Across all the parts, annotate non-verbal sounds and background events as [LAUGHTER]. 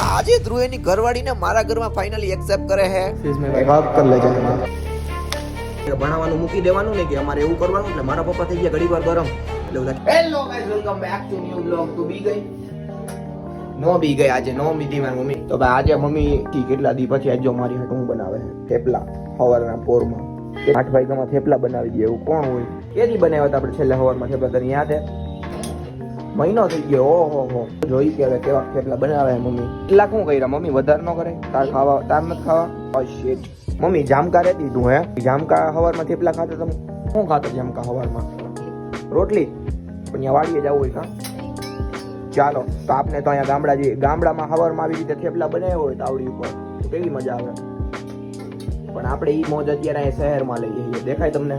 આજે ધ્રુવ એની ઘરવાળીને મારા ઘરમાં ફાઇનલી એક્સેપ્ટ કરે છે કર લેજે. ભણાવવાનું મૂકી દેવાનું ને કે અમારે એવું કરવાનું એટલે મારા પપ્પા થઈ ગયા ઘડી વાર ગરમ. એટલે બધા hello guys welcome back to new blog તું બી ગઈ. નો બી ગઈ આજે નો બીધી મારી મમ્મી. તો ભાઈ આજે મમ્મી થી કેટલા દી પછી આજે જો મારી હાટું બનાવે? થેપલા સવારના પોરમાં. આઠ વાગ્યામાં થેપલા બનાવી દે એવું કોણ હોય? કેદી બનાવ્યા હતા આપણે છેલ્લા સવારમાં થેપલા તને યાદ હે? મહિનો થઈ ગયો. ઓહો હો જોઈ કે હવે કેવા થેપલા બનાવે મમ્મી. કેટલા શું કર્યા? મમ્મી વધારે ન કરે? તાર ખાવા તાર નથી ખાવા? શિટ મમ્મી જામકા રહેતી તું હે? જામકા હવારમાં થેપલા ખાતા તમે? શું ખાતો જામકા હવારમાં? રોટલી? પણ ત્યાં વાડીએ જવું હોય કા ચાલો, તો આપને તો અહીંયા ગામડા જઈએ ગામડામાં હવારમાં આવી રીતે થેપલા બનાવ્યા હોય તાવડી ઉપર કેવી મજા આવે? પણ આપણે ઈ મોજ અત્યારે અહીંયા શહેરમાં લઈએ છીએ. દેખાય તમને?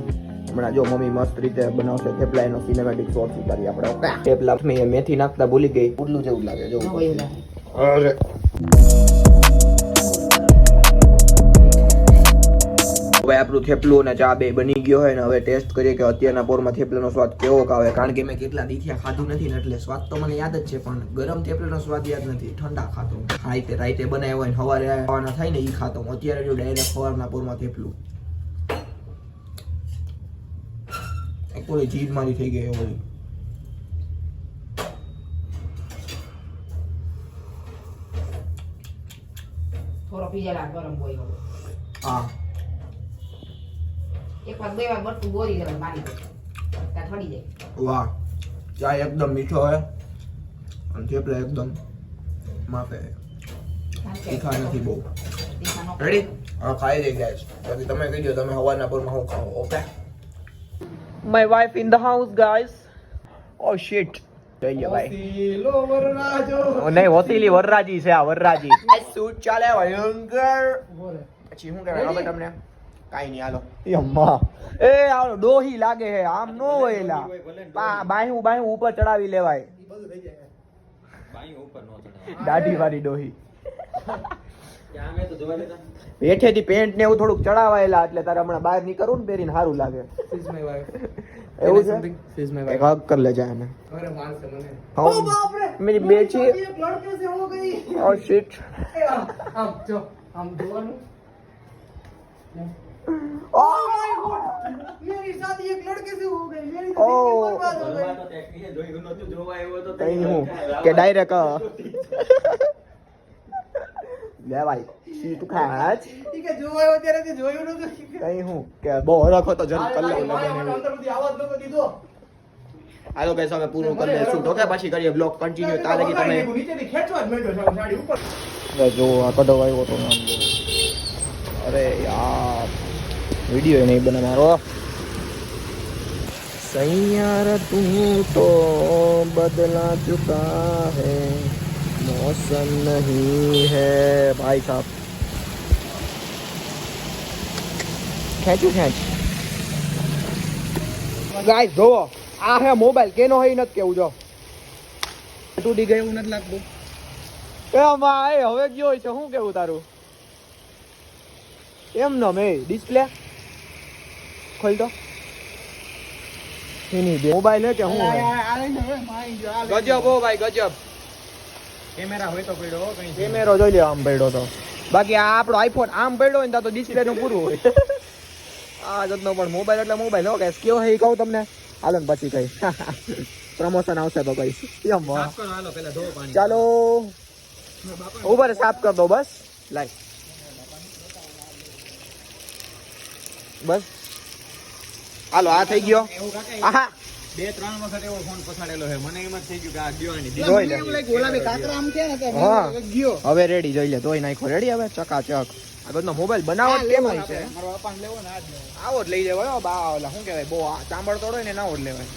હમણાં જો મમ્મી મસ્ત રીતે બનાવશે થેપલા એનો સિનેમેટિક શોટ ઉતારી આપણે ઓકે? થેપલા મેં મેથી નાખતા ભૂલી ગઈ. ઉડલું જેવું લાગે જો અરે. હવે આપણું થેપલું અને ચા બે બની ગયો હોય ને હવે ટેસ્ટ કરીએ કે અત્યારના પોરમાં થેપલાનો સ્વાદ કેવો આવે કારણ કે મેં કેટલા દીથિયા ખાધું નથી ને એટલે સ્વાદ તો મને યાદ જ છે પણ ગરમ થેપલાનો સ્વાદ યાદ નથી. ઠંડા ખાતો રાતે રાઈતે રાઈતે બનાવ્યો હોય ને સવારે ખાવાના થાય ને એ ખાતો અત્યારે જો ડાયરેક્ટ સવારના પોરમાં થેપલું. પૂરી જીભ મારી થઈ ગઈ થોડો ગરમ હવે. હા. એક વાર બે વાર બટકું બોરી દેવાનું પાણી ત્યાં ઠરી જાય. વાહ. ચા એકદમ મીઠો હોય અને થેપલા એકદમ તીખા નથી બહુ. રેડી હા ખાઈ દે ગાઈસ બાકી તમે કહી દો તમે હવાના પરમાં હું ખાઓ okay My wife in the house, guys. Oh shit. જઈએ ભાઈ નહીં વસીલી વરરાજી છે આ વરરાજી. [LAUGHS] શું ચાલે ભયંકર? પછી શું કહેવાય ખબર તમને? કાઈ નહીં હાલો. એ અમ્મા. એ ડોહી લાગે છે આમ નો હોય એલા. બાયું બાયું ઉપર ચડાવી લેવાય. દાઢી વાળી ડોહી. હેઠેથી પેન્ટ ને એવું થોડુંક ચડાવાયેલા એટલે તારે હમણાં બહાર નીકળવું ને પહેરીને સારું લાગે એવું છે એક હક કર લેજે એને હા, मेरी बेची और shit Oh my Oh. કઈ હું કે ડાયરેક્ટ લે ભાઈ શીટ ખાચ કઈ હું? કે બહુ હરખો તો જન કર આવાજ નતો દીધો. હાલો ગાઈસ અમે પૂરું કરી દઈશું. તો કે પછી કરીએ બ્લોગ કન્ટિન્યુ તારે કે તમે જો આ કડો આવ્યો તો નામ જો અરે યાર. વિડિયો નહીં બને મારો. સૈયાર તું તો બદલા ચુકા है मौसम नहीं है भाई साहब ખેંચું ખેંચ ગાઈસ જોવો આ હે મોબાઈલ કેનો હે ઈ નથી કેવું જો તૂટી ગયું એવું નથી લાગતું એ અમા એ હવે ગયો હોય છે શું કેવું તારું એમ ન મે ડિસ્પ્લે ખોલ તો એની બે મોબાઈલ હે કે શું હે ગજબ હો ભાઈ ગજબ કેમેરા હોય તો પડ્યો કઈ કેમેરો જોઈ લે આમ પડ્યો તો. બાકી આ આપણો આઈફોન આમ પડ્યો હોય ને તો ડિસ્પ્લે નું પૂરું હોય. [LAUGHS] આ જતનો પણ મોબાઈલ એટલે મોબાઈલ હો કે કયો હે ઈ કહું તમને? હાલો ને પછી કઈ પ્રમોશન [LAUGHS] આવશે તો કઈ એમ ચાલો. ઉપર સાફ કર દો બસ. લાઈ બસ. હાલો આ થઈ ગયો. આહા. બે ત્રણ વખત એવો ફોન પછાડેલો છે. મને એમ જ થઈ ગયું કે આ ગયો આની જોઈ લે. દીકરી હા. હવે રેડી જોઈ લે. ધોઈ નાખો રેડી હવે? ચકાચક. આ બધો મોબાઈલ બનાવટ કેમ હોય છે. આવો જ લઈ લેવાય હો, બા ઓલા શું કહેવાય? બહુ આ ચાંબળ તોડો ને નાવો જ લેવાય.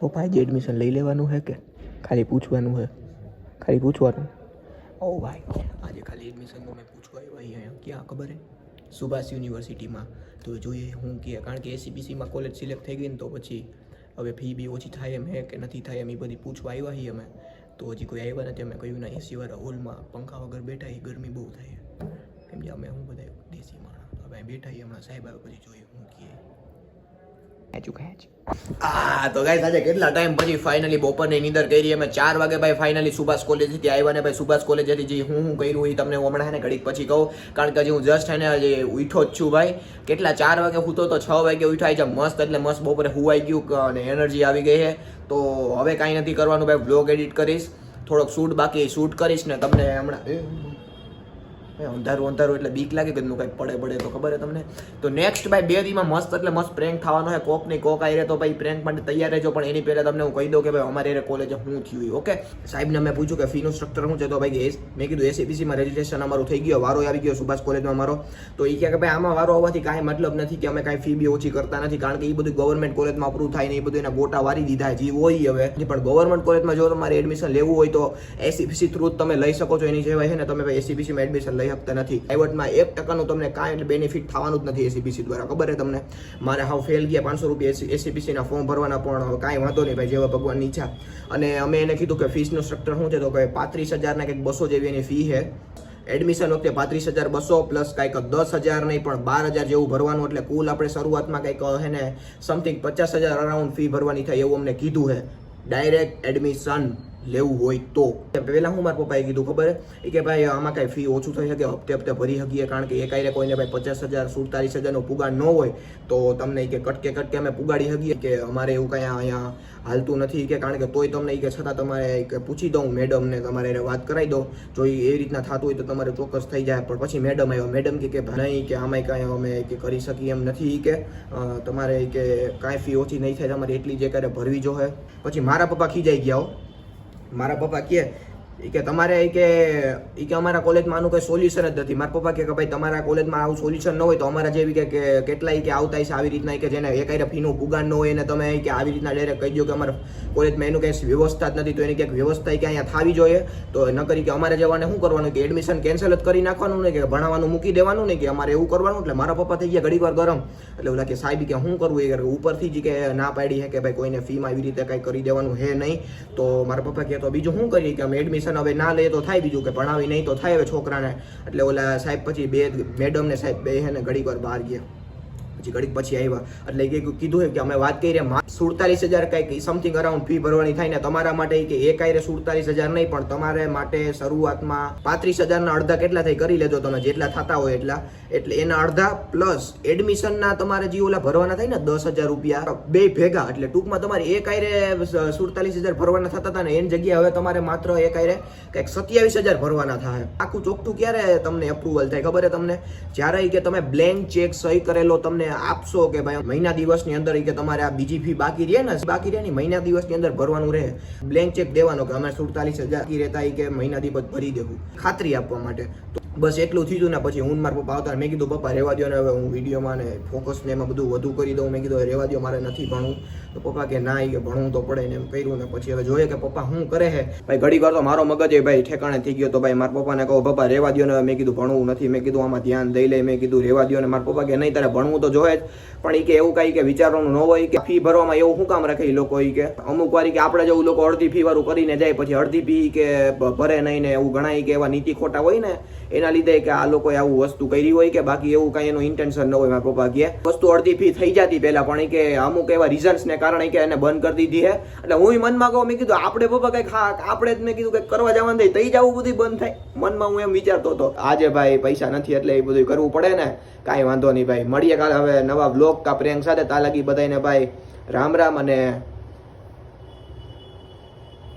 પપ્પાએ જે એડમિશન લઈ લેવાનું છે કે? ખાલી પૂછવાનું છે ખાલી પૂછવાનું? ઓ ભાઈ આજે ખાલી એડમિશનનું મેં પૂછવા ભાઈ અહીંયા ક્યાં ખબર હે? સુભાષ યુનિવર્સિટીમાં. તો જોઈએ હું કે, કારણ કે એસીબીસીમાં કોલેજ સિલેક્ટ થઈ ગઈ ને તો પછી હવે ફી બી ઓછી થાય એમ હે કે નથી થાય એમ એ બધી પૂછવા આવ્યા છીએ અમે. તો હજી કોઈ આવ્યા નથી. અમે કહ્યું ના એસી વાળા હોલમાં પંખા વગર બેઠા એ ગરમી બહુ થાય એમ જે અમે હું બધા દેશી માણસ. હવે બેઠા હમણાં સાહેબ આવે પછી જોઈએ હું કહે ખેંચું આ તો ગાઈસ આજે કેટલા ટાઈમ પછી ફાઇનલી બપોરની નીંદર કરી, અમે ચાર વાગે ભાઈ ફાઇનલી સુભાષ કોલેજથી આવ્યા ને ભાઈ સુભાષ કોલેજથી જે હું હું કર્યું એ તમને હમણાં ને ઘડીક પછી કહું. કારણ કે હું જસ્ટ એને હજી ઉઠો જ છું ભાઈ. કેટલા ચાર વાગે સૂતો તો છ વાગે ઉઠાય છે મસ્ત એટલે મસ્ત બપોરે હુવાઈ ગયું અને એનર્જી આવી ગઈ છે. તો હવે કાંઈ નથી કરવાનું ભાઈ બ્લોગ એડિટ કરીશ. થોડોક શૂટ બાકી શૂટ કરીશ ને તમને હમણાં અંધારું અંધારું એટલે બીક લાગે એમનું કંઈક પડે પડે તો ખબર છે તમને? તો નેક્સ્ટ ભાઈ, બે દીમાં મસ્ત એટલે મસ્ત પ્રેન્ક થવાનો છે કોક નહીં કોક આવી તો ભાઈ પ્રેન્ક માટે તૈયાર રહેજો, પણ એની પહેલાં તમને હું કહી દઉં કે ભાઈ અમારે એ કોલેજે હું થયું ઓકે? સાહેબને મેં પૂછ્યું કે ફીનું સ્ટ્રક્ચર શું છે? તો ભાઈ એસ- મેં કીધું એસીપીસીમાં રજિસ્ટ્રેશન અમારું થઈ ગયો, વારો આવી ગયો, સુભાષ કોલેજમાં મારો તો એ કહે કે ભાઈ આમાં વારો આવવાથી કાંઈ મતલબ નથી કે અમે કાંઈ ફી બી ઓછી કરતા નથી, કારણ કે એ બધું ગવર્મેન્ટ કોલેજમાં અપ્રૂવ થાય ને એ બધું એના ગોટા વારી દીધા જે હોય હવે. પણ ગવર્મેન્ટ કોલેજમાં જો તમારે એડમિશન લેવું હોય તો એસીપીસી થ્રુ તમે લઈ શકો છો, એની સિવાય છે ને, તમે એસીપીસીમાં એડમિશન લઈ શકતા નથી. પ્રાઇવેટમાં એક ટકાનું તમને કાંઈ બેનિફિટ થવાનું જ નથી એસીબીસી દ્વારા. ખબર છે તમને? મારે હાવ ફેલ ગયા પાંચસો રૂપિયા એસીબીસીના ફોર્મ ભરવાના, પણ કાંઈ વાંધો નહીં ભાઈ, જેવા ભગવાનની ઈચ્છા. અને અમે એને કીધું કે ફીસનું સ્ટ્રક્ચર શું છે? તો કે પાંત્રીસ હજારના કંઈક બસો જેવી એની ફી છે. એડમિશન વખતે પાંત્રીસ હજાર બસો પ્લસ કાંઈક દસ હજાર નહીં, પણ બાર હજાર જેવું ભરવાનું એટલે કુલ આપણે શરૂઆતમાં કંઈક હે ને સમથિંગ પચાસ હજાર અરાઉન્ડ ફી ભરવાની થાય એવું અમને કીધું છે. ડાયરેક્ટ એડમિશન લેવું હોય તો. પહેલા હું મારા પપ્પાએ કીધું ખબર એ કે ભાઈ, આમાં કાંઈ ફી ઓછું થઈ શકે, હપ્તે હપ્તે ભરી શકીએ, કારણ કે એક એકાયરે કોઈને ભાઈ પચાસ હજાર, સુડતાલીસ હજારનો પુગાડ ન હોય, તો તમને કે કટકે કટકે અમે પુગાડી શકીએ. કે અમારે એવું કાંઈ અહીંયા હાલતું નથી કે, કારણ કે તોય તમને કે છતાં તમારે કે પૂછી દઉં મેડમને, તમારે એને વાત કરાવી દો જો એ રીતના થતું હોય તો તમારે ચોક્કસ થઈ જાય. પણ પછી મેડમ આવ્યો. મેડમ કે ભાઈ કે આમાંય કાંઈ અમે કે કરી શકીએ એમ નથી કે. તમારે કે કાંઈ ફી ઓછી નહીં થાય. તમારે એટલી જે ક્યારે ભરવી જો હે. પછી મારા પપ્પા ખીજાઈ ગયા મારા પપ્પા કહે ઈ કે તમારે એ કે એ કે અમારા કોલેજમાં આનું કંઈ સોલ્યુશન જ નથી. મારા પપ્પા કે ભાઈ તમારા કોલેજમાં આવું સોલ્યુશન ન હોય તો અમારા જેવી કે- કેટલાય કે આવતા હશે આવી રીતના કે જેને એક ફીનું પુગાડ ન હોય એને તમે કે આવી રીતના ડાયરેક્ટ કહી દો કે અમારા કોલેજમાં એનું કંઈ વ્યવસ્થા જ નથી, તો એની ક્યાંક વ્યવસ્થા કે અહીંયા થવી જોઈએ. તો ન કરી કે અમારે જવાને શું કરવાનું? કે એડમિશન કેન્સલ જ કરી નાખવાનું ને કે ભણાવવાનું મૂકી દેવાનું ને કે અમારે એવું કરવાનું? એટલે મારા પપ્પા થઈ ગયા ઘડી વાર ગરમ. એટલે ઓલા કે સાહેબ કે શું કરવું? એ ઉપરથી જ કે ના પાડી છે કે ભાઈ કોઈને ફીમાં એવી રીતે કાંઈ કરી દેવાનું હે નહીં. તો મારા પપ્પા કહે તો બીજું શું કરીએ? કે અમે એડમિશન હવે ના લે તો થાય બીજું કે ભણાવી નહીં તો થાય હવે છોકરાને. એટલે ઓલા સાહેબ પછી બે મેડમ ને સાહેબ બે હે ને ઘડીક વાર બહાર ગયા. પછી ઘડીક પછી આવ્યા. એટલે કે કીધું કે અમે વાત કરી સુડતાલીસ હજાર કંઈક સમથિંગ અરાઉન્ડ ફી ભરવાની થાય ને તમારા માટે કે એક આયરે સુડતાલીસ હજાર નહીં, પણ તમારે માટે શરૂઆતમાં પાંત્રીસ હજારના અડધા કેટલા થઈ કરી લેજો તમે, જેટલા થતા હોય એટલા. એટલે એના અડધા પ્લસ એડમિશનના તમારે જે ઓલા ભરવાના થાય ને દસ હજાર રૂપિયા, બે ભેગા. એટલે ટૂંકમાં તમારે એક આયરે સુડતાલીસ હજાર ભરવાના થતા હતા ને એની જગ્યાએ હવે તમારે માત્ર એક આયરે કંઈક સત્યાવીસ હજાર ભરવાના થાય આખું ચોખ્ઠું ક્યારે તમને અપ્રુવલ થાય ખબર છે તમને? જ્યારે કે તમે બ્લેન્ક ચેક સહી કરેલો તમને આપશો કે ભાઈ મહિના દિવસની અંદર કે તમારે આ બીજી ફી બાકી રહે ને? બાકી રહે ને મહિના દિવસની અંદર ભરવાનું રહે. બ્લેન્ક ચેક દેવાનો કે અમે સુડતાલીસ હજાર રહેતા કે મહિના દિવસ ભરી દેવું. ખાતરી આપવા માટે. બસ એટલું થયું ને, પછી હું મારા પપ્પા આવતા મેં કીધું, પપ્પા, રહેવા દો ને હવે હું વિડીયોમાં ને ફોકસ ને એમાં બધું વધુ કરી દઉં. મેં કીધું રહેવા દો મારે નથી ભણવું. તો પપ્પા કે, ના કે ભણવું તો પડે ને એમ કર્યું ને પછી હવે જોઈએ કે પપ્પા શું કરે છે. ભાઈ, ઘડી વાર તો મારો મગજ એ ભાઈ ઠેકાણે થઈ ગયો તો ભાઈ મારા પપ્પાને કહો, પપ્પા, રહેવા દો ને મેં કીધું, ભણવું નથી. મેં કીધું, આમાં ધ્યાન દઈ લે. મેં કીધું, રહેવા દો ને મારા પપ્પા કે, નહીં, તારે ભણવું તો જોઈએ જ. પણ એ કે એવું કાંઈ કે વિચારવાનું ન હોય કે ફી ભરવામાં એવું શું કામ રાખે એ લોકો એ કે? અમુક વાર કે આપણે જેવું લોકો અડધી ફી વાળું કરીને જાય, પછી અડધી ફી કે ભરે નહીં ને એવું ગણાય કે એવા નીતિ ખોટા હોય ને એના લીધે કે આ લોકોએ આવું વસ્તુ કરી હોય કે બાકી એવું કાંઈ એનું ઇન્ટેન્શન ન હોય મારા પપ્પા કહે વસ્તુ અડધી ફી થઈ જતી પહેલાં, પણ કે અમુક એવા રીઝન્સને કારણે કે એને બંધ કરી દીધી હે. એટલે હું મનમાં કહું, મેં કીધું, આપણે પપ્પા કંઈક હા, આપણે જ મેં કીધું કંઈક કરવા જવાનું થાય તઈ જવું બધું બંધ થાય. મનમાં હું એમ વિચારતો હતો, આજે ભાઈ પૈસા નથી, એટલે એ બધું કરવું પડે ને. કાંઈ વાંધો નહીં ભાઈ. મળીએ કાલે હવે નવા બ્લોગ કા પ્રેંગ સાથે. તાલાકી બધાને ભાઈ રામ રામ અને